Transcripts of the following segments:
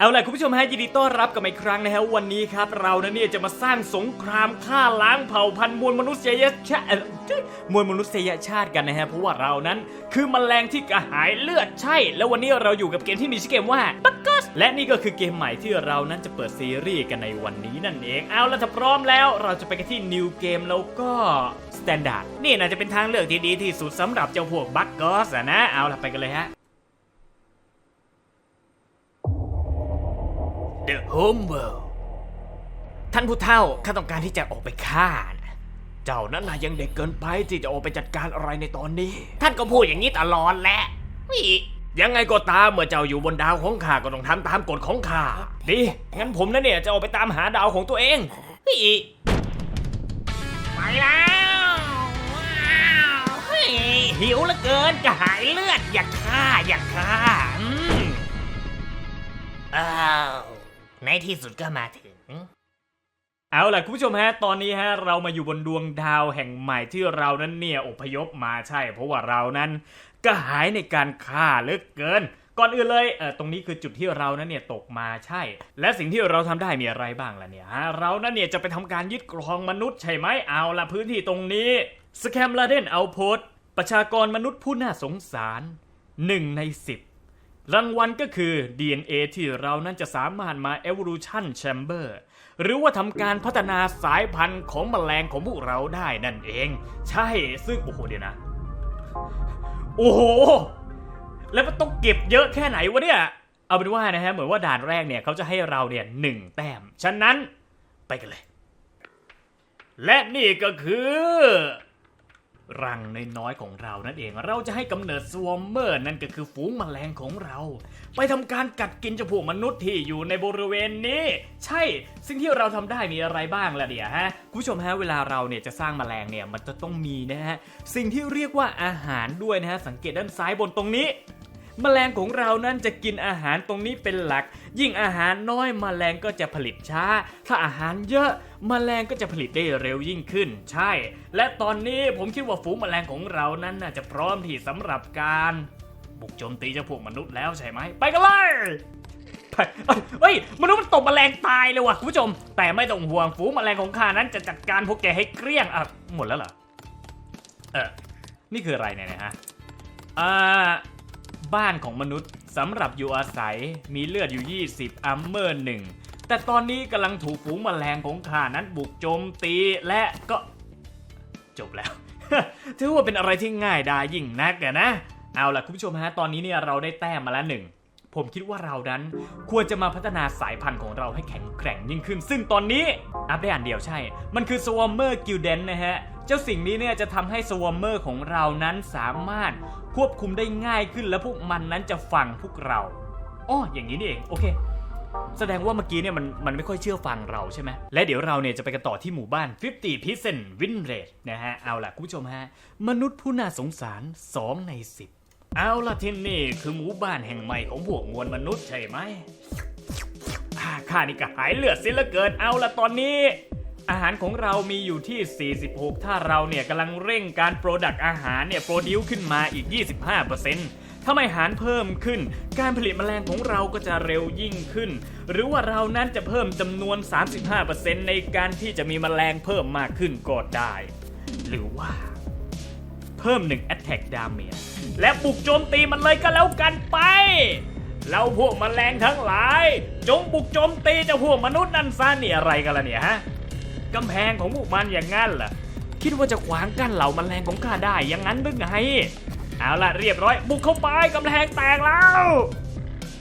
เอาล่ะคุณผู้ชมฮะยินดีต้อนรับกลับมาอีกครั้งนะฮะวันนี้ครับ เรานเนี่ยจะมาสร้างสงครามฆ่าล้างเผ่าพันธุ์มวลมนุษยชาติมวลมนุษยชาติกันนะฮะเพราะว่าเรานั้นคือมแมลงที่กระหายเลือดใช่ แล้ววันนี้เราอยู่กับเกมที่มีชื่อเกมว่าบักกัสและนี่ก็คือเกมใหม่ที่เรานั้นจะเปิดซีรีส์กันในวันนี้นั่นเอง เอาล่ะถ้าพร้อมแล้วเราจะไปกันที่ New Game แล้วก็ Standard นี่น่าจะเป็นทางเลือกที่ดีที่สุดสำหรับเจ้าพวกบักกัสอะนะเอาล่ะไปกันเลยฮะ The Home World ท่านผู้เฒ่าข้าต้องการที่จะออกไปฆ่านะเจ้านั้นน่ะยังเด็กเกินไปที่จะออกไปจัดการอะไรในตอนนี้ ท่านก็พูดอย่างนี้ตลอดแหละนี่ยังไงก็ตามเมื่อเจ้าอยู่บนดาวของข้าก็ต้องทำตามกฎของข้าดีงั้นผมนะเนี่ยจะออกไปตามหาดาวของตัวเองนี่ไปแล้วว้าวเฮ้ยหิวเหลือเกินกระหายเลือดอยากฆ่าอยากฆ่าอืมอ้าว ในที่สุดก็มาถึง เอาล่ะคุณผู้ชมฮะ ตอนนี้ฮะ เรามาอยู่บนดวงดาวแห่งใหม่ที่เรานั้นเนี่ยอพยพมาใช่ เพราะว่าเรานั้นก็หายในการฆ่าเหลือเกิน ก่อนอื่นเลยเออตรงนี้คือจุดที่เรานั้นเนี่ยตกมาใช่ และสิ่งที่เราทำได้มีอะไรบ้างล่ะเนี่ยฮะเรานั้นเนี่ยจะไปทำการยึดครองมนุษย์ใช่ไหมเอาล่ะพื้นที่ตรงนี้สแคมลาเดนเอาโพสประชากรมนุษย์ผู้น่าสงสารหนึ่งในสิบ รางวัลก็คือ DNA ที่เรานั้นจะสามารถมา Evolution Chamber หรือว่าทำการพัฒนาสายพันธุ์ของแมลงของพวกเราได้นั่นเอง ใช่ซึ่งโอ้โหเดี๋ยวนะ โอ้โห แล้วมันต้องเก็บเยอะแค่ไหนวะเนี่ย เอาเป็นว่านะฮะ เหมือนว่าด่านแรกเนี่ยเขาจะให้เราเนี่ยหนึ่งแต้ม ฉะนั้นไปกันเลย และนี่ก็คือ รังน้อยๆของเรานั่นเอง เราจะให้กำเนิดสวอมเมอร์นั่นก็คือฝูงแมลงของเรา ไปทำการกัดกินเจ้าพวกมนุษย์ที่อยู่ในบริเวณนี้ ใช่ สิ่งที่เราทำได้มีอะไรบ้างล่ะเดี๋ยฮะคุณผู้ชมฮะเวลาเราเนี่ยจะสร้างแมลงเนี่ยมันจะต้องมีนะฮะสิ่งที่เรียกว่าอาหารด้วยนะฮะสังเกตด้านซ้ายบนตรงนี้ แมลงของเรานั้นจะกินอาหารตรงนี้เป็นหลัก ยิ่งอาหารน้อยแมลงก็จะผลิตช้า ถ้าอาหารเยอะแมลงก็จะผลิตได้เร็วยิ่งขึ้น ใช่ และตอนนี้ผมคิดว่าฝูงแมลงของเรานั้นน่าจะพร้อมที่สำหรับการบุกโจมตีเจ้าพวกมนุษย์แล้วใช่ไหมไปกันเลยไปเอ้ยเฮ้ยมนุษย์มันตกแมลงตายเลยว่ะคุณผู้ชม แต่ไม่ต้องห่วงฝูงแมลงของข้านั้นจะจัดการพวกแกให้เกลี้ยงอะหมดแล้วเหรอเออนี่คืออะไรเนี่ยนะฮะอ่า บ้านของมนุษย์สำหรับอยู่อาศัยมีเลือดอยู่ 20 อัมเมอร์หนึ่งแต่ตอนนี้กำลังถูกฝูงแมลงของข้านั้นบุกโจมตีและก็จบแล้ว ถือว่าเป็นอะไรที่ง่ายดายยิ่งนักอะนะ เอาล่ะคุณผู้ชมฮะตอนนี้เนี่ยเราได้แต้มมาแล้วหนึ่งผมคิดว่าเรานั้นควรจะมาพัฒนาสายพันธุ์ของเราให้แข็งแกร่งยิ่งขึ้น ซึ่งตอนนี้อัพได้อันเดียวใช่ มันคือ Swarmer Gilden นะฮะ เจ้าสิ่งนี้เนี่ยจะทำให้ Swarmer ของเรานั้นสามารถควบคุมได้ง่ายขึ้นและพวกมันนั้นจะฟังพวกเราอ๋ออย่างนี้นี่เองโอเค แสดงว่าเมื่อกี้เนี่ยมันมันไม่ค่อยเชื่อฟังเราใช่ไหมและเดี๋ยวเราเนี่ยจะไปกันต่อที่หมู่บ้าน 50 percent win rate นะฮะ เอาล่ะคุณผู้ชมฮะ มนุษย์ผู้น่าสงสาร 2 ใน 10 เอาล่ะที่นี่คือหมู่บ้านแห่งใหม่ของพวกมวลมนุษย์ใช่ไหมอ่าข้านี่ก็หายเลือดสียเหลือเกินเอาล่ะตอนนี้ อาหารของเรามีอยู่ที่ 46 ถ้าเราเนี่ยกำลังเร่งการโปรดักอาหารเนี่ยโปรดิวขึ้นมาอีก 25%ถ้าไม่หารเพิ่มขึ้น การผลิตแมลงของเราก็จะเร็วยิ่งขึ้น หรือว่าเรานั้นจะเพิ่มจำนวน 35%ในการที่จะมีแมลงเพิ่มมากขึ้นก็ได้ หรือว่า เพิ่ม1 attack damage และบุกโจมตีมันเลยก็แล้วกันไปเราพวกแมลงทั้งหลาย จงบุกโจมตีเจ้าพวกมนุษย์นั่นซะนี่อะไรกันล่ะเนี่ยฮะ กำแพงของพวกมันอย่างนั้นเหรอคิดว่าจะขวางกั้นเหล่ามันแมลงของข้าได้อย่างนั้นหรือไง เอาล่ะเรียบร้อย บุกเข้าไปกำแพงแตกแล้ว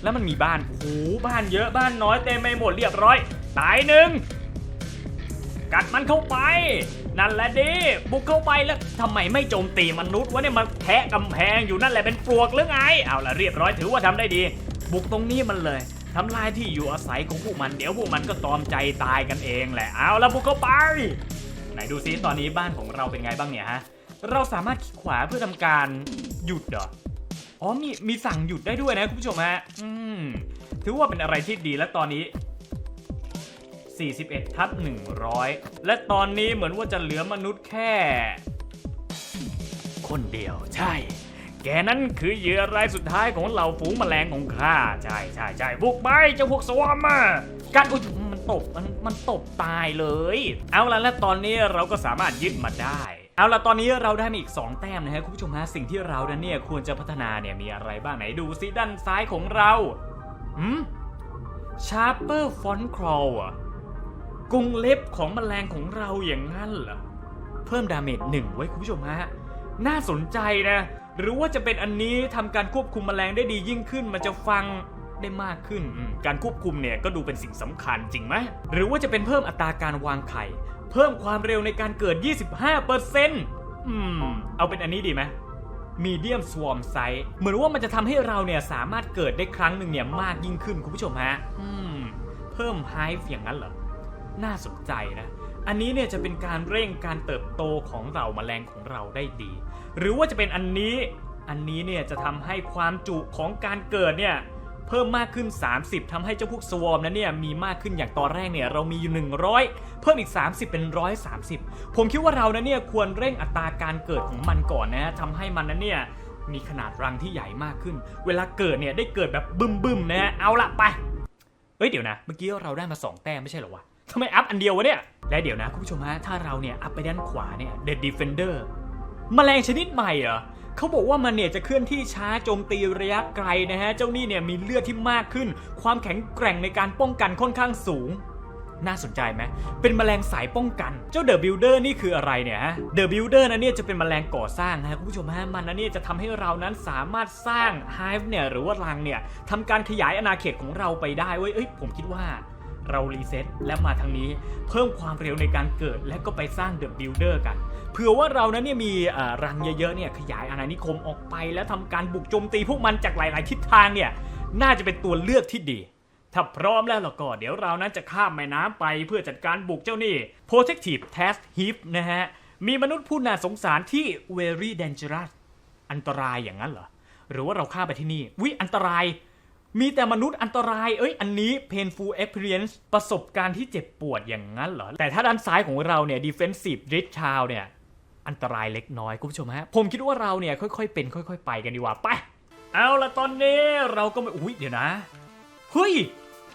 แล้วมันมีบ้านโอ้โหบ้านเยอะบ้านน้อยเต็มไปหมดเรียบร้อย ตายหนึ่งกัดมันเข้าไป นั่นแหละดิบุกเข้าไปแล้วทำไมไม่โจมตีมนุษย์วะเนี่ยมันแทะกำแพงอยู่นั่นแหละเป็นปลวกหรือไง เอาล่ะเรียบร้อยถือว่าทำได้ดี บุกตรงนี้มันเลย ทำลายที่อยู่อาศัยของพวกมันเดี๋ยวพวกมันก็ตอมใจตายกันเองแหละเอาละบุกเข้าไป ไหนดูซิตอนนี้บ้านของเราเป็นไงบ้างเนี่ยฮะเราสามารถคลิกขวาเพื่อทำการหยุดเหรออ๋อมีมีสั่งหยุดได้ด้วยนะคุณผู้ชมฮะอืมถือว่าเป็นอะไรที่ดีและตอนนี้ 41ทับ100 และตอนนี้เหมือนว่าจะเหลือมนุษย์แค่ คนเดียวใช่ แกนั้นคือเหยื่อรายสุดท้ายของเหล่าฝูงแมลงของข้า ใช่ใช่ใช่บุกไปเจ้าพวกสวอมมาการอุ้ยมันตบมันมันตบตายเลย เอาละและตอนนี้เราก็สามารถยึดมาได้เอาละตอนนี้เราได้มาอีก 2 แต้มนะฮะคุณผู้ชมฮะสิ่งที่เรานั้นเนี่ยควรจะพัฒนาเนี่ยมีอะไรบ้างไหนดูซิด้านซ้ายของเราหืม Sharper Font Crawl อะกรงเล็บของแมลงของเราอย่างนั้นเหรอเพิ่มดาเมจหนึ่งไว้คุณผู้ชมฮะน่าสนใจนะ หรือว่าจะเป็นอันนี้ทำการควบคุมแมลงได้ดียิ่งขึ้น มันจะฟังได้มากขึ้น การควบคุมเนี่ยก็ดูเป็นสิ่งสำคัญจริงไหมหรือว่าจะเป็นเพิ่มอัตราการวางไข่ เพิ่มความเร็วในการเกิด 25%อืม เอาเป็นอันนี้ดีไหมมีเดียมสวอมไซส์เหมือนว่ามันจะทำให้เราเนี่ยสามารถเกิดได้ครั้งหนึ่งเนี่ยมากยิ่งขึ้นคุณผู้ชมฮะ อืม เพิ่มไฮฟ์อย่างนั้นเหรอ น่าสนใจนะ อันนี้เนี่ยจะเป็นการเร่งการเติบโตของเหล่าแมลงของเราได้ดี หรือว่าจะเป็นอันนี้ อันนี้เนี่ยจะทำให้ความจุของการเกิดเนี่ยเพิ่มมากขึ้น 30ทำให้เจ้าพวกสวอมนั้นเนี่ยมีมากขึ้นอย่างตอนแรกเนี่ยเรามีอยู่ 100 เพิ่มอีก 30 เป็น 130 ผมคิดว่าเรานั้นเนี่ยควรเร่งอัตราการเกิดของมันก่อนนะทำให้มันนั้นเนี่ยมีขนาดรังที่ใหญ่มากขึ้น เวลาเกิดเนี่ยได้เกิดแบบบึ้มๆนะเอาละไปเอ้ยเดี๋ยวนะ เมื่อกี้เราได้มา 2 แต้มไม่ใช่เหรอวะ ทำไมอัพอันเดียววะเนี่ย และเดี๋ยวนะคุณผู้ชมฮะ ถ้าเราเนี่ยอัพไปด้านขวาเนี่ย The Defender มแมลงชนิดใหม่เหรอเขาบอกว่ามันเนี่ยจะเคลื่อนที่ช้าโจมตีระยะไกลนะฮะ เจ้านี่เนี่ยมีเลือดที่มากขึ้น ความแข็งแกร่งในการป้องกันค่อนข้างสูง น่าสนใจไหม เป็นแมลงสายป้องกัน เจ้าเดอะบิลเดอร์นี่คืออะไรเนี่ยฮะ เดอะบิลเดอร์นั้นเนี่ยจะเป็นแมลงก่อสร้างนะคุณผู้ชมฮะ มันนั้นเนี่ยจะทำให้เรานั้นสามารถสร้างไฮฟ์เนี่ยหรือว่ารังเนี่ยทำการขยายอาณาเขตของเราไปได้เว้ย เอ้ยผมคิดว่า เรารีเซ็ตและมาทางนี้เพิ่มความเร็วในการเกิดและก็ไปสร้างเดอะบิลเดอร์กัน เผื่อว่าเรานั้นเนี่ยมีรังเยอะๆเนี่ยขยายอาณานิคมออกไปแล้วทำการบุกโจมตีพวกมันจากหลาย ๆ ทิศทางเนี่ยน่าจะเป็นตัวเลือกที่ดี ถ้าพร้อมแล้วล่ะก็เดี๋ยวเรานั้นจะข้ามแม่น้ำไปเพื่อจัดการบุกเจ้านี่ Protective Task Heap นะฮะมีมนุษย์ผู้น่าสงสารที่ very dangerous อันตรายอย่างนั้นเหรอหรือว่าเราข้ามไปที่นี่วิอันตราย มีแต่มนุษย์อันตราย เอ้ย อันนี้ painful experience ประสบการณ์ที่เจ็บปวดอย่างนั้นเหรอ แต่ถ้าด้านซ้ายของเราเนี่ย defensive r i c h c h i l d เนี่ย อันตรายเล็กน้อยคุณผู้ชมฮะ ผมคิดว่าเราเนี่ย ค่อย ๆ เป็น ค่อย ๆ ไปกันดีกว่า ไป เอาละตอนนี้เราก็ไม่อุ้ยเดี๋ยวนะ เฮ้ย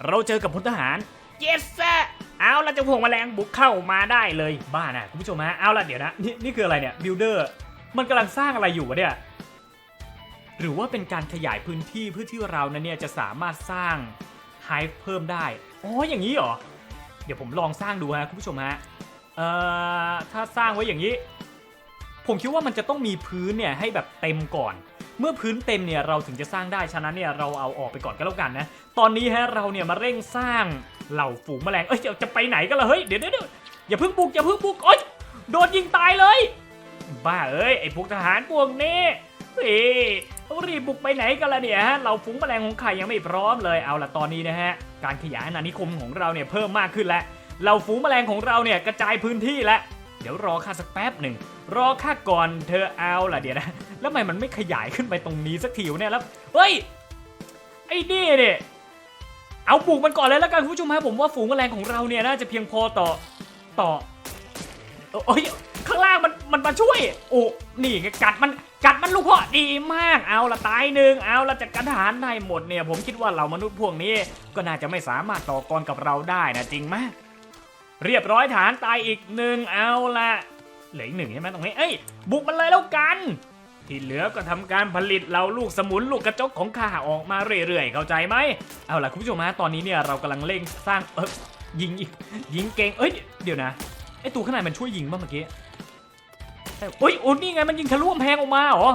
เราเจอกับพลทหาร yes sir เอาละจะพวกแมลงบุกเข้ามาได้เลยบ้านะคุณผู้ชมฮะ เอาละเดี๋ยวนะ นี่นี่คืออะไรเนี่ยบิลเดอร์มันกำลังสร้างอะไรอยู่วะเนี่ย หรือว่าเป็นการขยายพื้นที่เพื่อที่เรานั้นเนี่ยจะสามารถสร้างไฮเพิ่มได้อ๋ออย่างนี้เหรอ เดี๋ยวผมลองสร้างดูฮะคุณผู้ชมฮะเอ่อถ้าสร้างไว้อย่างนี้ ผมคิดว่ามันจะต้องมีพื้นเนี่ยให้แบบเต็มก่อน เมื่อพื้นเต็มเนี่ยเราถึงจะสร้างได้ฉะนั้นเนี่ยเราเอาออกไปก่อนก็แล้วกันนะตอนนี้ฮะเราเนี่ยมาเร่งสร้างเหล่าฝูงแมลงเอ้ยจะไปไหนกันล่ะเฮ้ยเดี๋ยวเดี๋ยวเดี๋ยวอย่าเพิ่งบุกอย่าเพิ่งบุกโอ๊ยโดนยิงตายเลย บ้าเอ้ยไอ้พวกทหารพวกนี้เฮ้ย รีบบุกไปไหนกันล่ะเนี่ยฮะเราฝูงแมลงของไข่ยังไม่พร้อมเลยเอาละตอนนี้นะฮะการขยายอาณานิคมของเราเนี่ยเพิ่มมากขึ้นแล้วเราฝูงแมลงของเราเนี่ยกระจายพื้นที่แล้วเดี๋ยวรอข้าสักแป๊บหนึ่งรอข้าก่อนเธอเอาล่ะเดี๋ยวนะแล้วทำไมมันไม่ขยายขึ้นไปตรงนี้สักทีวะเนี่ยแล้วเฮ้ยไอ้นี่เนี่ยเอาปลูกมันก่อนเลยแล้วกันคุณผู้ชมฮะผมว่าฝูงแมลงของเราเนี่ยน่าจะเพียงพอต่อต่อ โอ้ยข้างล่างมันมันมาช่วย โอ้นี่ไงกัดมันกัดมันลูกพ่อดีมากเอาละตายหนึ่งเอาละจัดการทหารได้หมดเนี่ย ผมคิดว่าเรามนุษย์พวกนี้ ก็น่าจะไม่สามารถต่อกรกับเราได้นะจริงไหมเรียบร้อยฐานตายอีกหนึ่งเอาละเหลืออีกหนึ่งใช่ไหมตรงนี้เอ้ยบุกมันเลยแล้วกัน ที่เหลือก็ทำการผลิตเราลูกสมุนลูกกระจกของข้าออกมาเรื่อยๆเข้าใจไหมเอาล่ะคุณผู้ชมฮะตอนนี้เนี่ยเรากำลังเร่งสร้างเออยิงอีกยิงเก่งเอ้ยเดี๋ยวนะ ไอตัวข้างในมันช่วยยิงบ้างเมื่อกี้เอ้ยโอ้ยโอ้นี่ไงมันยิงทะลุกำแพงออกมาเหรอ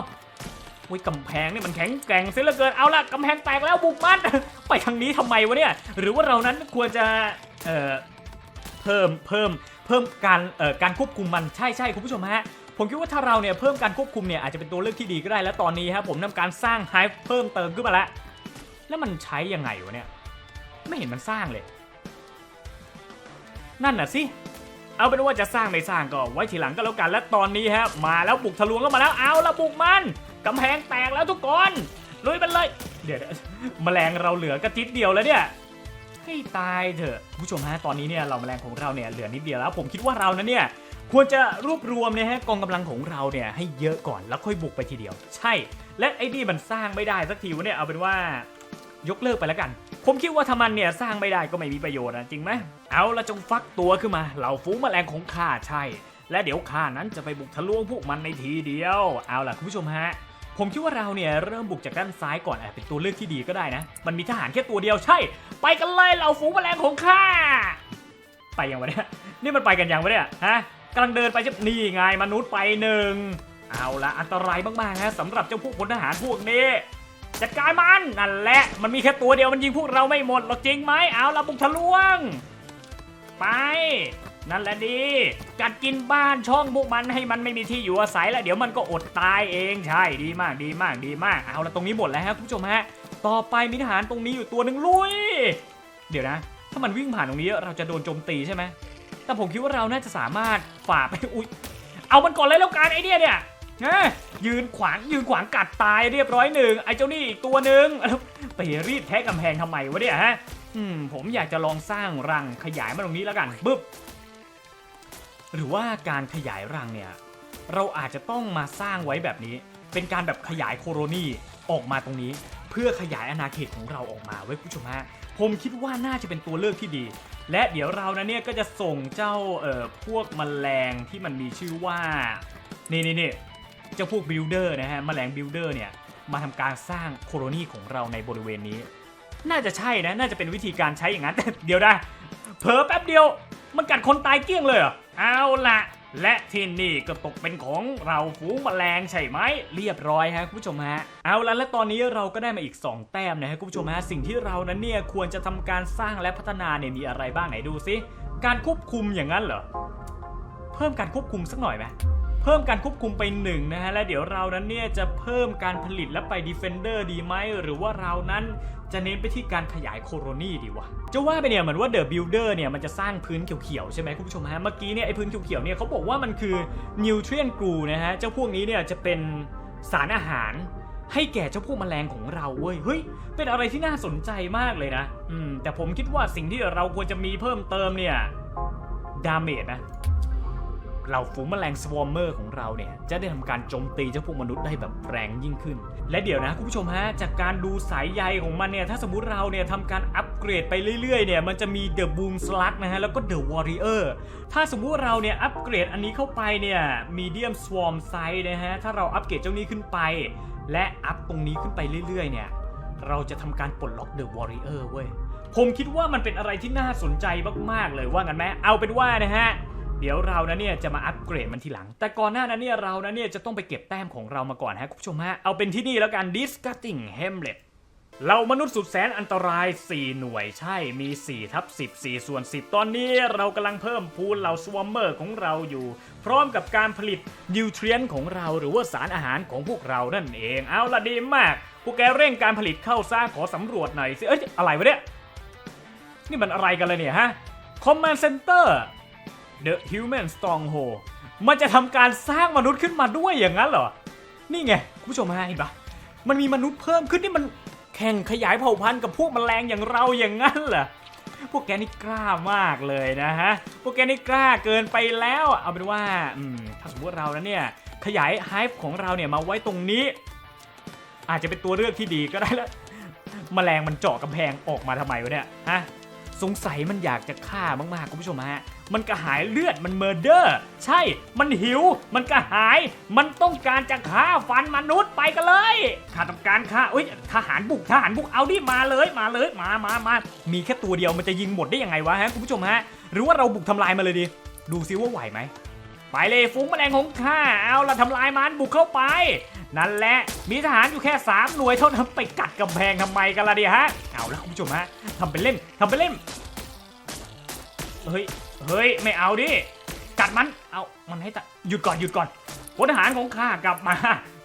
โอ้ยกำแพงนี่มันแข็งแกร่งเสียเหลือเกิน เอาล่ะกำแพงแตกแล้วบุกมันไปทางนี้ทำไมวะเนี่ย หรือว่าเรานั้นควรจะ เอ่อ เพิ่ม เพิ่ม เพิ่มการ เอ่อ การควบคุมมัน ใช่ใช่คุณผู้ชมฮะ ผมคิดว่าถ้าเราเนี่ยเพิ่มการควบคุมเนี่ยอาจจะเป็นตัวเลือกที่ดีก็ได้ แล้วตอนนี้ครับผมทำการสร้างไฮเพิ่มเติมขึ้นมาแล้ว แล้วมันใช้ยังไงวะเนี่ย ไม่เห็นมันสร้างเลย นั่นน่ะสิ เอาเป็นว่าจะสร้างไม่สร้างก็ไว้ทีหลังก็แล้วกัน และตอนนี้ฮะมาแล้วบุกทะลวงเข้ามาแล้วเอาละบุกมันกำแพงแตกแล้วทุกคนลุยไปเลย เดี๋ยวแมลงเราเหลือกระจิตเดียวแล้วเนี่ยให้ตายเถอะผู้ชมฮะตอนนี้เนี่ยเราแมลงของเราเนี่ยเหลือนิดเดียวแล้ว ผมคิดว่าเรานั้นเนี่ยควรจะรวบรวมเนี่ยฮะกองกำลังของเราเนี่ยให้เยอะก่อนแล้วค่อยบุกไปทีเดียว ใช่ และไอ้นี่มันสร้างไม่ได้สักทีวะเนี่ยเอาเป็นว่ายกเลิกไปแล้วกัน ผมคิดว่าถ้ามันเนี่ยสร้างไม่ได้ก็ไม่มีประโยชน์นะจริงไหมเอาละจงฟักตัวขึ้นมา เหล่าฝูงแมลงของข้าใช่ และเดี๋ยวข้านั้นจะไปบุกทะลวงพวกมันในทีเดียว เอาล่ะคุณผู้ชมฮะ ผมคิดว่าเราเนี่ยเริ่มบุกจากด้านซ้ายก่อนอาจเป็นตัวเลือกที่ดีก็ได้นะ มันมีทหารแค่ตัวเดียวใช่ ไปกันเลยเหล่าฝูงแมลงของข้า ไปยังวะเนี่ยนี่มันไปกันยังวะเนี่ยฮะกำลังเดินไปจะนี่ไงมนุษย์ไปหนึ่งเอาละอันตรายมากๆฮะสำหรับเจ้าพวกพลทหารพวกนี้ จัดการมันนั่นแหละ มันมีแค่ตัวเดียวมันยิงพวกเราไม่หมดหรอกจริงไหมเอาละบุกทะลวง ไปนั่นแหละดี กัดกินบ้านช่องพวกมันให้มันไม่มีที่อยู่อาศัยแล้วเดี๋ยวมันก็อดตายเองใช่ดีมากดีมากดีมากเอาละตรงนี้หมดแล้วครับคุณผู้ชมฮะต่อไปมีทหารตรงนี้อยู่ตัวหนึ่งลุย เดี๋ยวนะ ถ้ามันวิ่งผ่านตรงนี้เราจะโดนโจมตีใช่ไหมแต่ผมคิดว่าเราน่าจะสามารถฝ่าไปอุ้ยเอามันก่อนเลยแล้วกันไอเนี่ยเนี่ย นะยืนขวางยืนขวางกัดตายเรียบร้อยหนึ่งไอเจ้านี่อีกตัวหนึ่งไปรีดแทะกำแพงทำไมวะเนี่ยฮะอืมผมอยากจะลองสร้างรังขยายมาตรงนี้แล้วกันปึ๊บหรือว่าการขยายรังเนี่ยเราอาจจะต้องมาสร้างไว้แบบนี้ เป็นการแบบขยายโคโรนีออกมาตรงนี้ เพื่อขยายอาณาเขตของเราออกมาไว้คุณผู้ชมฮะผมคิดว่าน่าจะเป็นตัวเลือกที่ดี และเดี๋ยวเรานะเนี่ยก็จะส่งเจ้าเอ่อพวกแมลงที่มันมีชื่อว่านี่นี่นี่ เจ้าพวกบิลเดอร์นะฮะแมลงบิลเดอร์เนี่ยมาทำการสร้างโคโรนีของเราในบริเวณนี้ น่าจะใช่นะ น่าจะเป็นวิธีการใช้อย่างนั้นแต่เดี๋ยวนะเผลอแป๊บเดียว มันกัดคนตายเกลี้ยงเลยเหรอเอาละและที่นี่ก็ตกเป็นของเราฝูงแมลงใช่ไหมเรียบร้อยฮะคุณผู้ชมฮะเอาละและตอนนี้เราก็ได้มาอีก 2 แต้มนะฮะคุณผู้ชมฮะสิ่งที่เรานั้นเนี่ยควรจะทำการสร้างและพัฒนาเนี่ยมีอะไรบ้างไหนดูซิการควบคุมอย่างนั้นเหรอเพิ่มการควบคุมสักหน่อยไหม เพิ่มการควบคุมไปหนึ่งนะฮะและเดี๋ยวเรานั้นเนี่ยจะเพิ่มการผลิตและไป Defender ดีไหมหรือว่าเรานั้นจะเน้นไปที่การขยายโคโรนีดีวะจะว่าไปเนี่ยเหมือนว่า The Builder เนี่ยมันจะสร้างพื้นเขียวๆใช่ไหมคุณผู้ชมฮะเมื่อกี้เนี่ยไอ้พื้นเขียวๆเนี่ยเขาบอกว่ามันคือ Nutrient Glue นะฮะเจ้าพวกนี้เนี่ยจะเป็นสารอาหารให้แก่เจ้าพวกแมลงของเราเว้ย เฮ้ย เป็นอะไรที่น่าสนใจมากเลยนะ อืม แต่ผมคิดว่าสิ่งที่เราควรจะมีเพิ่มเติมเนี่ย ดาเมจนะ เราฝูงแมลงสวอมเมอร์ของเราเนี่ยจะได้ทำการโจมตีเจ้าพวกมนุษย์ได้แบบแรงยิ่งขึ้น และเดี๋ยวนะคุณผู้ชมฮะจากการดูสายใยของมันเนี่ยถ้าสมมติเราเนี่ยทำการอัปเกรดไปเรื่อยๆเนี่ยมันจะมีเดอะบูมสลักนะฮะแล้วก็เดอะวอริเออร์ถ้าสมมุติเราเนี่ยอัปเกรดอันนี้เข้าไปเนี่ยมีเดียมสวอมไซส์นะฮะถ้าเราอัปเกรดเจ้านี้ขึ้นไป และอัพตรงนี้ขึ้นไปเรื่อยๆเนี่ยเราจะทำการปลดล็อกเดอะวอริเออร์เว้ยผมคิดว่ามันเป็นอะไรที่น่าสนใจมากๆเลยว่างั้นไหมเอาเป็นว่านะฮะ เดี๋ยวเรานะเนี่ยจะมาอัปเกรดมันทีหลัง แต่ก่อนหน้านั้นเนี่ยเรานะเนี่ยจะต้องไปเก็บแต้มของเรามาก่อนฮะคุณผู้ชมฮะ เอาเป็นที่นี่แล้วกัน Disgusting Hamlet เรามนุษย์สุดแสนอันตราย 4 หน่วยใช่มี 4 ทับ 10 4 ส่วน 10 ตอนนี้เรากำลังเพิ่มพูลเหล่าสวอมเมอร์ของเราอยู่ พร้อมกับการผลิตนิวเทรียนของเราหรือว่าสารอาหารของพวกเรานั่นเอง เอาละดีมาก พวกแกเร่งการผลิตเข้าซ่าขอสำรวจหน่อยสิ เอ้ย อะไรวะเนี่ย นี่มันอะไรกันเลยเนี่ยฮะ Command Center The Human Stronghold มันจะทำการสร้างมนุษย์ขึ้นมาด้วยอย่างนั้นเหรอ นี่ไงคุณผู้ชมฮะเห็นปะมันมีมนุษย์เพิ่มขึ้นนี่มันแข่งขยายเผ่าพันธุ์กับพวกแมลงอย่างเราอย่างนั้นเหรอ พวกแกนี่กล้ามากเลยนะฮะ พวกแกนี่กล้าเกินไปแล้ว เอาเป็นว่าถ้าสมมติเรานะเนี่ยขยายไฮฟ์ของเราเนี่ยมาไว้ตรงนี้ อาจจะเป็นตัวเลือกที่ดีก็ได้ล้วแมลงมันเจาะกำแพงออกมาทำไมวะเนี่ยฮะสงสัยมันอยากจะฆ่ามากๆคุณผู้ชมฮะ มันกระหายเลือดมันเมอร์เดอร์ ใช่มันหิว มันกระหาย มันต้องการจะฆ่าฟันมนุษย์ไปกันเลยข้าต้องการฆ่าเอ้ยทหารบุกทหารบุกเอาดิมาเลยมาเลยมามามามีแค่ตัวเดียวมันจะยิงหมดได้ยังไงวะฮะคุณผู้ชมฮะ หรือว่าเราบุกทำลายมาเลยดีดูซิว่าไหวไหมไปเลยฟุ้งแมลงของข้าเอาละทำลายมันบุกเข้าไป นั่นแหละมีทหารอยู่แค่ 3 หน่วยเท่านั้นไปกัดกำแพงทำไมกันล่ะดีฮะเอาละคุณผู้ชมฮะทำเป็นเล่นทำเป็นเล่นเฮ้ย เฮ้ย ไม่เอาดิ กัดมัน เอา มันให้ตะหยุดก่อนหยุดก่อนพลทหารของข้ากลับมา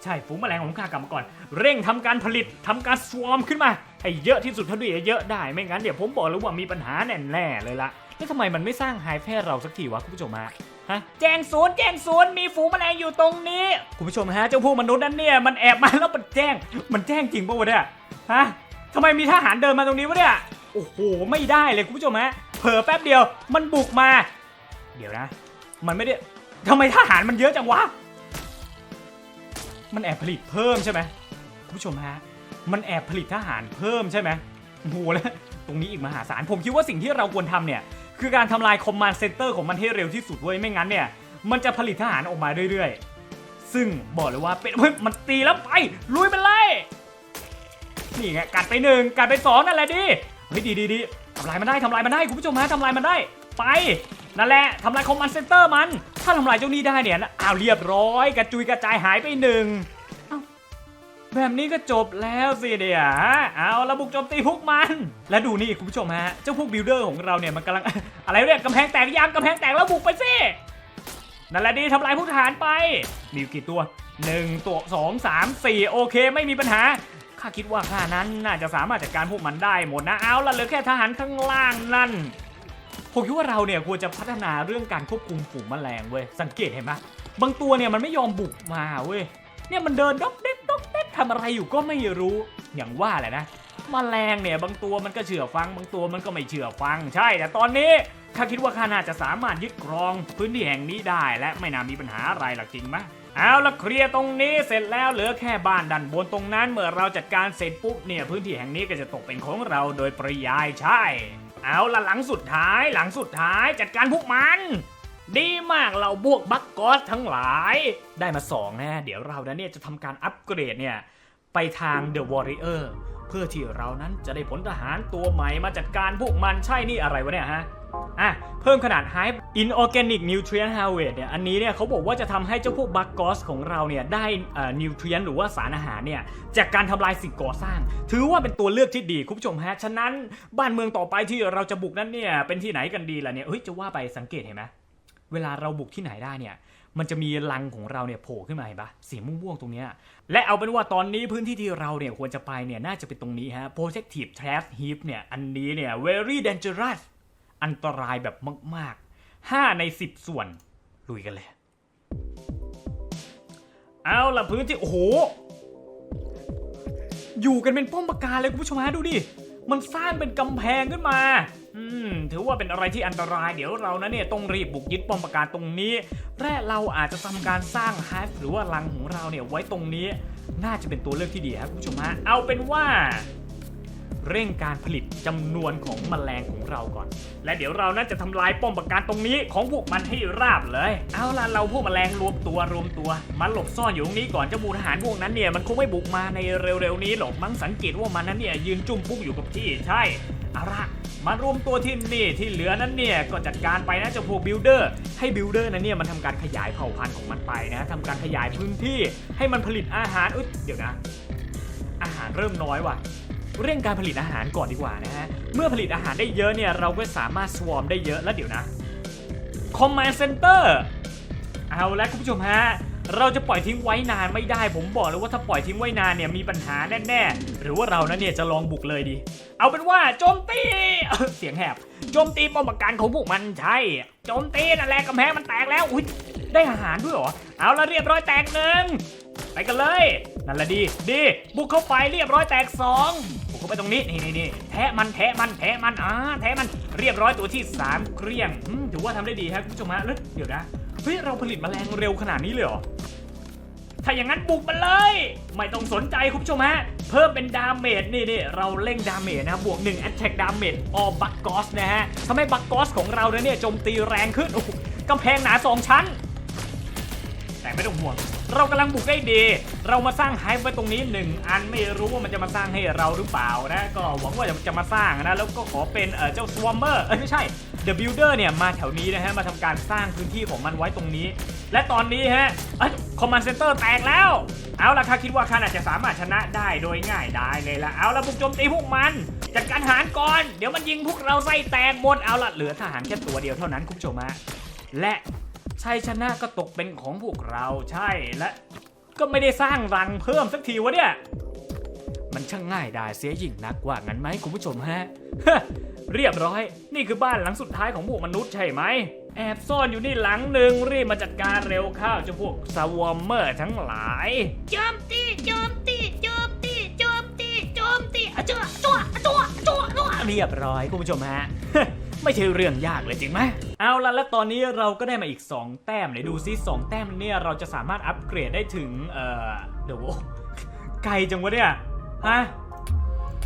ใช่ฝูงแมลงของข้ากลับมาก่อน เร่งทำการผลิตทำการสวอมขึ้นมา ให้เยอะที่สุดเท่าที่จะเยอะได้ ไม่งั้นเดี๋ยวผมบอกเลยว่ามีปัญหาแน่ๆเลยละแล้วทำไมมันไม่สร้างไฮแพทเราสักทีวะคุณผู้ชมฮะฮะแจ้งศูนย์แจ้งศูนย์มีฝูงแมลงอยู่ตรงนี้ คุณผู้ชมฮะเจ้าพวกมนุษย์นั่นเนี่ยมันแอบมาแล้วมันแจ้ง มันแจ้งจริงปะวะเนี่ยฮะทำไมมีทหารเดินมาตรงนี้วะเนี่ยโอ้โหไม่ได้เลยคุณผู้ชมฮะ เผลอแป๊บเดียวมันบุกมา เดี๋ยวนะ มันไม่ได้ทำไมทหารมันเยอะจังวะ มันแอบผลิตเพิ่มใช่ไหมผู้ชมฮะ มันแอบผลิตทหารเพิ่มใช่ไหมโอ้โหแล้วตรงนี้อีกมหาศาล ผมคิดว่าสิ่งที่เราควรทำเนี่ย คือการทำลายคอมมานด์เซ็นเตอร์ของมันให้เร็วที่สุดเว้ย ไม่งั้นเนี่ย มันจะผลิตทหารออกมาเรื่อยๆ ซึ่งบอกเลยว่าเป็นเฮ้ยมันตีแล้วไปลุยไปเลยนี่ไงกัดไปหนึ่งกัดไปสองนั่นแหละดิเฮ้ยดีดีดี ทำลายมันได้ทำลายมันได้คุณผู้ชมฮะทำลายมันได้ ไปนั่นแหละทำลายคอมมานด์เซ็นเตอร์มัน ถ้าทำลายเจ้านี้ได้เนี่ยนะอ้าวเรียบร้อย กระจุยกระจายหายไปหนึ่งแบบนี้ก็จบแล้วสิเดี๋ยเอาระบุกโจมตีพวกมัน และดูนี่คุณผู้ชมฮะ เจ้าพวกบิลเดอร์ของเราเนี่ยมันกำลังอะไรเนี่ยกำแพงแตกยังกำแพงแตกแล้วบุกไปสินั่นแหละดีทำลายพวกทหารไป มีกี่ตัวหนึ่งตัวสองสามสี่โอเค ไม่มีปัญหา ข้าคิดว่าข้านั้นน่าจะสามารถจัดการพวกมันได้หมดนะเอาละเหลือแค่ทหารข้างล่างนั่นผมคิดว่าเราเนี่ยควรจะพัฒนาเรื่องการควบคุมฝูงแมลงเว้ยสังเกตเห็นไหมบางตัวเนี่ยมันไม่ยอมบุกมาเว้ยเนี่ยมันเดินดอกเด็กดอกเด็กทำอะไรอยู่ก็ไม่รู้อย่างว่าแหละนะมแมลงเนี่ยบางตัวมันก็เชื่อฟัง บางตัวมันก็ไม่เชื่อฟัง ใช่ แต่ตอนนี้ข้าคิดว่าข้าน่าจะสามารถยึดครองพื้นที่แห่งนี้ได้และไม่น่ามีปัญหาอะไรหรอกจริงไหม เอาละเคลียร์ตรงนี้เสร็จแล้วเหลือแค่บ้านด้านบนตรงนั้นเมื่อเราจัดการเสร็จปุ๊บเนี่ยพื้นที่แห่งนี้ก็จะตกเป็นของเราโดยปริยายใช่ เอาละหลังสุดท้ายหลังสุดท้ายจัดการพวกมัน ดีมากเราบวกบักกอสทั้งหลาย ได้มาสองนะเดี๋ยวเราเนี่ยจะทำการอัปเกรดเนี่ยไปทาง The Warrior เพื่อที่เรานั้นจะได้ผลทหารตัวใหม่มาจัดการพวกมันใช่นี่อะไรวะเนี่ยฮะ อะเพิ่มขนาด Hive Inorganic Nutrient Harvest เนี่ยอันนี้เนี่ยเขาบอกว่าจะทำให้เจ้าพวกบักกอสของเราเนี่ยได้นิวเทรียนหรือว่าสารอาหารเนี่ยจากการทำลายสิ่งก่อสร้าง ถือว่าเป็นตัวเลือกที่ดีคุณผู้ชมฮะ ฉะนั้นบ้านเมืองต่อไปที่เราจะบุกนั้นเนี่ยเป็นที่ไหนกันดีล่ะเนี่ยเฮ้ยจะว่าไปสังเกตเห็นไหมเวลาเราบุกที่ไหนได้เนี่ยมันจะมีรังของเราเนี่ยโผล่ขึ้นมาเห็นปะสีม่วงๆตรงเนี้ยและเอาเป็นว่าตอนนี้พื้นที่ที่เราเนี่ยควรจะไปเนี่ยน่าจะเป็นตรงนี้ฮะ protective trash heap เนี่ยอันนี้เนี่ย very dangerous อันตรายแบบมาก ๆ 5 ใน 10 ส่วน ลุยกันเลย เอาละพื้นที่ โอ้โห อยู่กันเป็นป้อมปราการเลยคุณผู้ชมฮะดูดิ มันสร้างเป็นกำแพงขึ้นมา อืม ถือว่าเป็นอะไรที่อันตราย เดี๋ยวเรานะเนี่ยต้องรีบบุกยึดป้อมปราการตรงนี้และเราอาจจะทำการสร้างไฮาร์หรือว่ารังของเราเนี่ยไว้ตรงนี้ น่าจะเป็นตัวเลือกที่ดีครับคุณผู้ชมฮะ เอาเป็นว่า เร่งการผลิตจำนวนของแมลงของเราก่อน และเดี๋ยวเราน่าจะทำลายป้อมปราการตรงนี้ของพวกมันให้ราบเลย เอาล่ะเราพวกแมลงรวมตัวรวมตัวมาหลบซ่อนอยู่ตรงนี้ก่อนเจ้าหมูทหารพวกนั้นเนี่ยมันคงไม่บุกมาในเร็วๆนี้หรอกมั้งสังเกตว่ามันนั้นเนี่ยยืนจุ่มปุ๊กอยู่กับที่ใช่เอาละมารวมตัวที่นี่ที่เหลือนั้นเนี่ยก็จัดการไปนะเจ้าพวกบิลเดอร์ให้บิลเดอร์นั้นเนี่ยมันทำการขยายเผ่าพันธุ์ของมันไปนะทำการขยายพื้นที่ให้มันผลิตอาหารเอ้ยเดี๋ยวนะ อาหารเริ่มน้อยว่ะ เร่งการผลิตอาหารก่อนดีกว่านะฮะ เมื่อผลิตอาหารได้เยอะเนี่ย เราก็สามารถสวอมได้เยอะแล้วเดี๋ยวนะ Command Center เอาละคุณผู้ชมฮะ เราจะปล่อยทิ้งไว้นานไม่ได้ ผมบอกเลยว่าถ้าปล่อยทิ้งไว้นานเนี่ยมีปัญหาแน่ๆ หรือว่าเรานั้นเนี่ยจะลองบุกเลยดี เอาเป็นว่าโจมตี เสียงแหบ โจมตีป้อมปราการของพวกมันใช่ โจมตีนั่นแหละกำแพงมันแตกแล้ว อุ้ยได้อาหารด้วยเหรอ เอาละเรียบร้อยแตกหนึ่งไปกันเลย นั่นแหละดี ดี บุกเข้าไปเรียบร้อยแตกสอง เข้าไปตรงนี้นี่นี่แทะมันแทะมันแทะมันอ่าแทะมันเรียบร้อยตัวที่สามเกลี้ยงถือว่าทำได้ดีครับคุณผู้ชมฮะแล้วเดี๋ยวนะเฮ้ยเราผลิตแมลงเร็วขนาดนี้เลยเหรอถ้าอย่างนั้นบุกมันเลย ไม่ต้องสนใจคุณผู้ชมฮะ เพิ่มเป็นดาเมจนี่นี่เราเร่งดาเมจนะบวก1 attack damage or b u g g o s นะฮะทำให้ b u g g o s ของเราเนี่ยโจมตีแรงขึ้นกำแพงหนา 2 ชั้น แต่ไม่ต้องห่วง เรากำลังบุกได้ดี เรามาสร้างไฮไว้ตรงนี้หนึ่งอันไม่รู้ว่ามันจะมาสร้างให้เราหรือเปล่านะ ก็หวังว่าจะมาสร้างนะ แล้วก็ขอเป็นเจ้า Swarmer เอ้ยไม่ใช่ The Builder เนี่ยมาแถวนี้นะฮะ มาทำการสร้างพื้นที่ของมันไว้ตรงนี้ และตอนนี้ฮะเอ้ย Command Center แตกแล้ว เอาละค่ะคิดว่าข้าอาจจะสามารถชนะได้โดยง่ายได้เลยละเอาละบุกโจมตีพวกมัน จัดการทหารก่อน เดี๋ยวมันยิงพวกเราไส้แตกหมดเอาละเหลือทหารแค่ตัวเดียวเท่านั้นคุณผู้ชมฮะและ ชัยชนะก็ตกเป็นของพวกเราใช่และ ก็ไม่ได้สร้างรังเพิ่มสักทีวะเนี่ย มันช่างง่ายได้เสียยิ่งนักว่างั้นไหมคุณผู้ชมฮะ เรียบร้อย นี่คือบ้านหลังสุดท้ายของพวกมนุษย์ใช่ไหม แอบซ่อนอยู่นี่หลังหนึ่งรีบมาจัดการเร็วข้าเจ้าพวกสวอมเมอร์ทั้งหลายโจมตีโจมตีโจมตีโจมตีโจมตีอะจ้วจ้วจ้วจ้วจ้วเรียบร้อยคุณผู้ชมฮะ ไม่ใช่เรื่องยากเลยจริงไหมเอาละแล้วตอนนี้เราก็ได้มาอีก 2 แต้มไหนดูซิ2แต้มเนี่ยเราจะสามารถอัปเกรดได้ถึงเอ่อเดี๋ยวไกลจังวะเนี่ยฮะ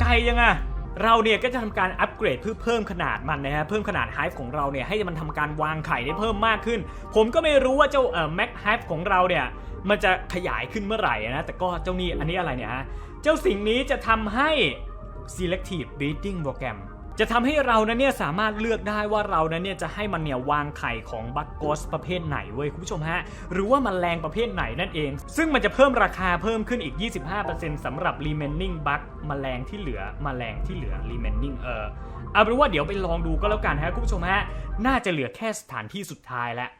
ไกลยังอะเราเนี่ยก็จะทำการอัปเกรดเพื่อเพิ่มขนาดมันนะฮะเพิ่มขนาดไฮฟ์ของเราเนี่ยให้มันทำการวางไข่ได้เพิ่มมากขึ้น ผมก็ไม่รู้ว่าเจ้าเอ่อแม็กไฮฟ์ของเราเนี่ยมันจะขยายขึ้นเมื่อไหร่นะแต่ก็เจ้านี่อันนี้อะไรเนี่ยฮะเจ้าสิ่งนี้จะทำให้ selective breeding program จะทำให้เรานั้นเนี่ยสามารถเลือกได้ว่าเรานั้นเนี่ยจะให้มันเนี่ยวางไข่ของบัคโกสประเภทไหนเว้ยคุณผู้ชมฮะ หรือว่ามันแรงประเภทไหนนั่นเอง ซึ่งมันจะเพิ่มราคาเพิ่มขึ้นอีก 25%สำหรับ remaining bug แมลงที่เหลือแมลงที่เหลือ remaining เออเอาเป็นว่าเดี๋ยวไปลองดูก็แล้วกันฮะคุณผู้ชมฮะ น่าจะเหลือแค่สถานที่สุดท้ายแล้ว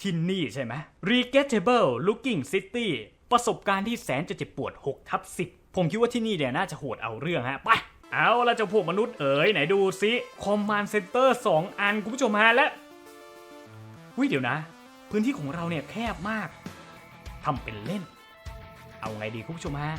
ที่นี่ใช่ไหม Regettable Looking City ประสบการณ์ที่แสนจะเจ็บปวด6ทับ10 ผมคิดว่าที่นี่เนี่ยน่าจะโหดเอาเรื่องฮะ ไป เอาละเจ้าพวกมนุษย์เอ๋ยไหนดูซิ Command Center 2อันคุณผู้ชมฮะและวิเดี๋ยวนะ พื้นที่ของเราเนี่ยแคบมากทำเป็นเล่น เอาไงดีคุณผู้ชมฮะ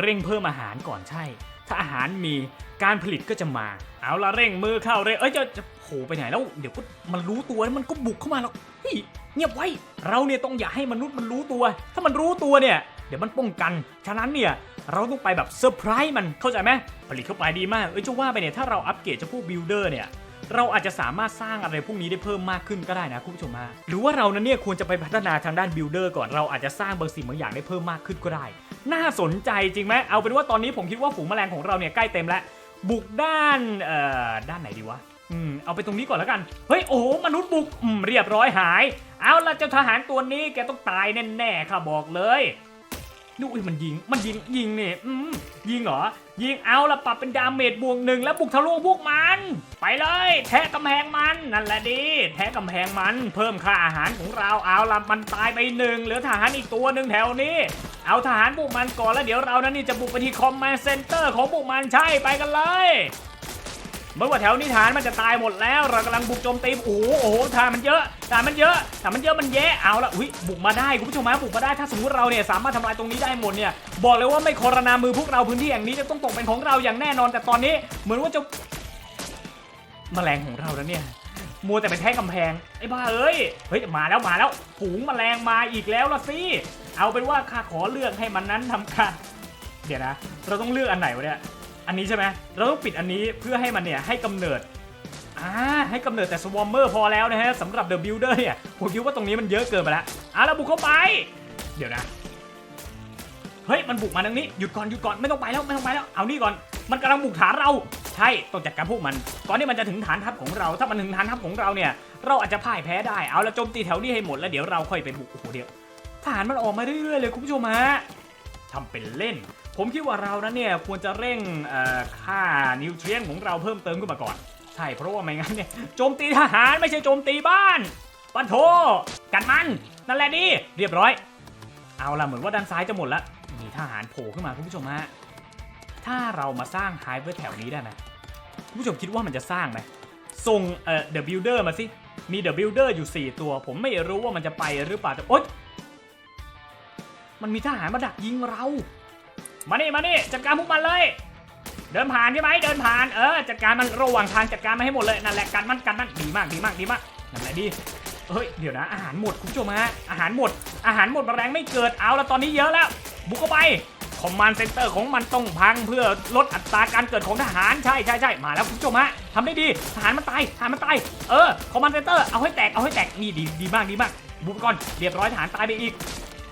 เร่งเพิ่มอาหารก่อนใช่ ถ้าอาหารมีการผลิตก็จะมา เอาละเร่งมือเข้าเร่งเอ้ยจะจะโผล่ไปไหนแล้ว เดี๋ยวก็มันรู้ตัวแล้วมันก็บุกเข้ามาแล้วเฮ้ยเงียบไว้ เราเนี่ยต้องอย่าให้มนุษย์มันรู้ตัว ถ้ามันรู้ตัวเนี่ย เดี๋ยวมันป้องกัน ฉะนั้นเนี่ยเราต้องไปแบบเซอร์ไพรส์มันเข้าใจไหมผลิตเข้าไปดีมาก เอ้ยจะว่าไปเนี่ยถ้าเราอัปเกรดเจ้าพวกบิลดเออร์เนี่ยเราอาจจะสามารถสร้างอะไรพวกนี้ได้เพิ่มมากขึ้นก็ได้นะคุณผู้ชมฮะหรือว่าเรานั้นเนี่ยควรจะไปพัฒนาทางด้านบิลดเออร์ก่อนเราอาจจะสร้างบางสิ่งบางอย่างได้เพิ่มมากขึ้นก็ได้ น่าสนใจจริงไหมเอาเป็นว่าตอนนี้ผมคิดว่าฝูงแมลงของเราเนี่ยใกล้เต็มแล้วบุกด้านเอ่อด้านไหนดีวะอืมเอาไปตรงนี้ก่อนแล้วกัน เฮ้ย โอ้โหมนุษย์บุกอืมเรียบร้อยหาย เอาละเจ้าทหารตัวนี้แกต้องตายแน่ๆค่ะบอกเลย ดูอุ้ยมันยิง มันยิงยิงเนี่อืมยิงเหรอ ยิงเอาละปรับเป็นดาเมจบวกหนึ่งแล้วบุกทะลุพวกมัน ไปเลย แทะกำแพงมันนั่นแหละดี แทะกำแพงมัน เพิ่มค่าอาหารของเราเอาละมันตายไปหนึ่งเหลือทหารอีกตัวหนึ่งแถวนี้ เอาทหารพวกมันก่อนแล้วเดี๋ยวเรานั้นนี่จะบุกไปที่คอมมานด์เซ็นเตอร์ของพวกมันใช่ไปกันเลย เมื่อว่าแถวนี้ฐานมันจะตายหมดแล้ว เรากำลังบุกโจมตีโอ้โหโอ้โหฐานมันเยอะฐานมันเยอะฐานมันเยอะมันแย่เอาละอุ้ยบุกมาได้คุณผู้ชมฮะบุกมาได้ถ้าสมมติเราเนี่ยสามารถทำลายตรงนี้ได้หมดเนี่ยบอกเลยว่าไม่คอรนามือพวกเราพื้นที่อย่างนี้จะต้องตกเป็นของเราอย่างแน่นอน แต่ตอนนี้เหมือนว่าจะแมลงของเราแล้วเนี่ยมัวแต่ไปแทะกำแพงไอ้บ้าเอ้ยเฮ้ยมาแล้วมาแล้วฝูงแมลงมาอีกแล้วละสิเอาเป็นว่าข้าขอเลือกให้มันนั้นทำการเดี๋ยวนะ เราต้องเลือกอันไหนวะเนี่ย อันนี้ใช่ไหมเราต้องปิดอันนี้เพื่อให้มันเนี่ยให้กำเนิดอ่าให้กำเนิดแต่สวอมเมอร์พอแล้วนะฮะสำหรับเดอะบิลดเออร์เนี่ยผมคิดว่าตรงนี้มันเยอะเกินไปแล้วอะเราบุกเข้าไป เดี๋ยวนะเฮ้ยมันบุกมาทางนี้หยุดก่อนหยุดก่อนไม่ต้องไปแล้วไม่ต้องไปแล้วเอานี่ก่อนมันกำลังบุกฐานเราใช่ต้องจัดการพวกมันก่อนที่มันจะถึงฐานทัพของเรา ถ้ามันถึงฐานทัพของเราเนี่ย เราอาจจะพ่ายแพ้ได้เอาละโจมตีแถวนี้ให้หมดแล้วเดี๋ยวเราค่อยไปบุกโอ้โหเดี๋ยวทหารมันออกมาเรื่อยๆเลยคุณผู้ชมฮะทำเป็นเล่น ผมคิดว่าเรานั้นเนี่ยควรจะเร่งค่านิวเทรียนของเราเพิ่มเติมขึ้นมาก่อน ใช่เพราะว่าไม่งั้นเนี่ยโจมตีทหารไม่ใช่โจมตีบ้านปันโทกันมันนั่นแหละดิเรียบร้อย เอาละเหมือนว่าด้านซ้ายจะหมดล้วมีทหารโผล่ขึ้นมาคุณผู้ชมฮะถ้าเรามาสร้างไฮไว้แถวนี้ได้ไหมคุณผู้ชมคิดว่ามันจะสร้างไหมส่งเอ่อเดอะบิลเดอร์มาสิมีเดอะบิลเดอร์อยู่ 4 ตัว ผมไม่รู้ว่ามันจะไปหรือเปล่าแต่โอ๊ยมันมีทหารมาดักยิงเรา มานี่มานี่จัดการพวกมันเลย เดินผ่านใช่ไหมเดินผ่านเออจัดการมันระหว่างทางจัดการมาให้หมดเลยนั่นแหละกันมันกันมันดีมากดีมากดีมากนั่นแหละดีเฮ้ยเดี๋ยวนะอาหารหมดคุณผู้ชมฮะอาหารหมด อาหารหมดแมลงไม่เกิดเอาแล้วตอนนี้เยอะแล้ว บุกเข้าไปคอมมานด์เซ็นเตอร์ของมันต้องพังเพื่อลดอัตราการเกิดของทหารใช่ใช่ใช่มาแล้วคุณผู้ชมฮะทำได้ดีทหารมันตายทหารมันตายเออคอมมานด์เซ็นเตอร์เอาให้แตกเอาให้แตกนี่ดีดีมากดีมากบุกไปก่อนเรียบร้อยทหารตายไปอีก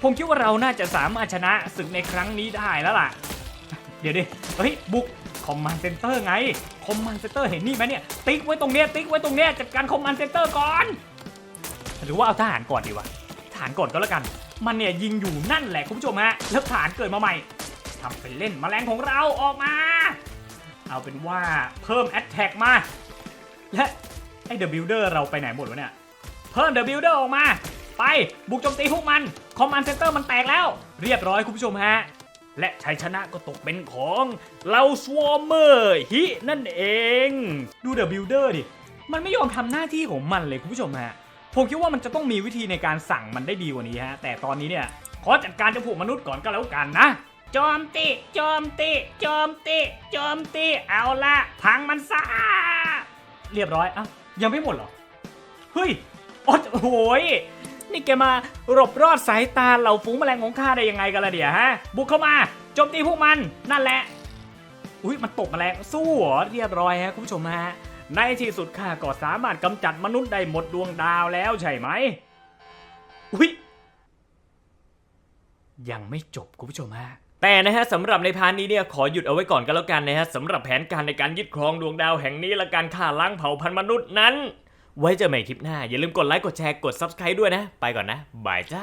ผมคิดว่าเราน่าจะสามารถชนะศึกในครั้งนี้ได้แล้วล่ะ เดี๋ยวดิเฮ้ยบุกคอมมานด์เซนเตอร์ไงคอมมานด์เซนเตอร์เห็นนี่ไหมเนี่ย ติ๊กไว้ตรงเนี้ยติ๊กไว้ตรงเนี้ยจัดการคอมมานด์เซนเตอร์ก่อน หรือว่าเอาทหารก่อนดีวะทหารก่อนก็แล้วกัน มันเนี่ยยิงอยู่นั่นแหละคุณผู้ชมฮะแล้วทหารเกิดมาใหม่ทำเป็นเล่นแมลงของเราออกมา เอาเป็นว่าเพิ่มแอตแทกมา และไอ้เดอะบิลเดอร์เราไปไหนหมดวะเนี่ย เพิ่มเดอะบิลเดอร์ออกมา ไปบุกโจมตีพวกมัน คอมมานด์เซ็นเตอร์มันแตกแล้ว เรียบร้อยคุณผู้ชมฮะ และชัยชนะก็ตกเป็นของเราสวอมเมอร์ฮินั่นเอง ดูเดอะบิลเดอร์ดิ มันไม่ยอมทำหน้าที่ของมันเลยคุณผู้ชมฮะ ผมคิดว่ามันจะต้องมีวิธีในการสั่งมันได้ดีกว่านี้ฮะ แต่ตอนนี้เนี่ย ขอจัดการเจ้าพวกมนุษย์ก่อนก็แล้วกันนะโจมตีโจมตีโจมตีโจมตีเอาละพังมันซะเรียบร้อยอะยังไม่หมดเหรอ เฮ้ยโอ้โหย นี่แกมาหลบรอดสายตาเหล่าฝูงแมลงของข้าได้ยังไงกันล่ะเดี๋ยวฮะ บุกเข้ามาโจมตีพวกมันนั่นแหละ อุ้ยมันตกแมลงสู้เหรอเรียบร้อยฮะคุณผู้ชมฮะ ในที่สุดข้าก็สามารถกำจัดมนุษย์ได้หมดดวงดาวแล้วใช่ไหมอุ้ยยังไม่จบคุณผู้ชมฮะแต่นะฮะสำหรับในพาร์ทนี้เนี่ยขอหยุดเอาไว้ก่อนก็แล้วกันนะฮะสำหรับแผนการในการยึดครองดวงดาวแห่งนี้และการฆ่าล้างเผ่าพันธุ์มนุษย์นั้น ไว้เจอใหม่คลิปหน้า อย่าลืมกดไลค์กดแชร์กด subscribe ด้วยนะ ไปก่อนนะบายจ้า